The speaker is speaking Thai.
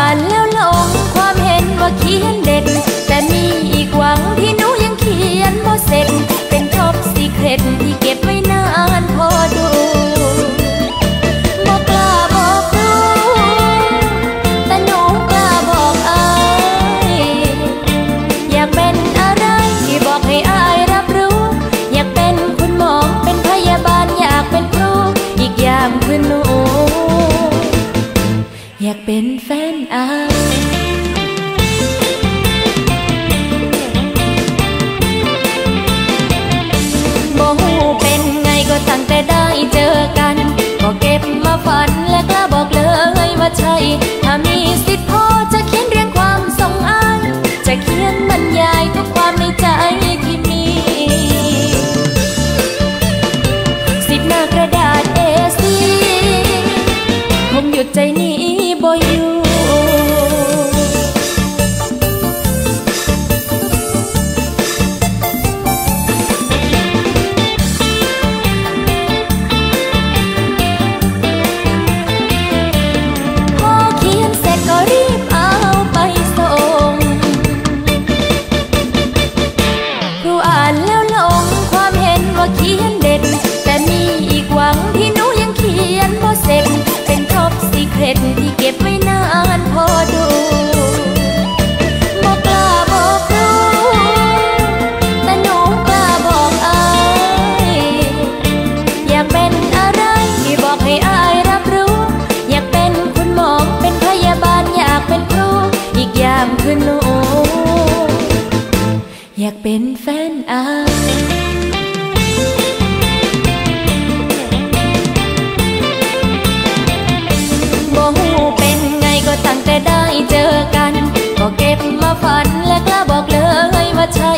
านแล้วหลงความเห็นว่าเขียนเด็ด เป็นแฟนอาบ่ฮู้เป็นไงก็ตั้งแต่ได้เจอกัน ก็เก็บมาฝันและกล้าบอกเลยว่าใช่ ถ้ามีสิทธิ์พอจะเขียนเรียงความทรงอายจะเขียนบรรยายทุกความในใจที่มี สิบหน้ากระดาษ A4 คงหยุดใจนี้ ปซีเครตที่เก็บไว้นานพอดูบอกกล้าบอกรู้แต่หนูกล้าบอกอายอยากเป็นอะไรบอกให้อายรับรู้ อยากเป็นคุณหมอเป็นพยาบาลอยากเป็นครูอีกอย่างคือหนู อยากเป็นแฟนอาย มาฝันและกล้าบอกเลยว่าใช่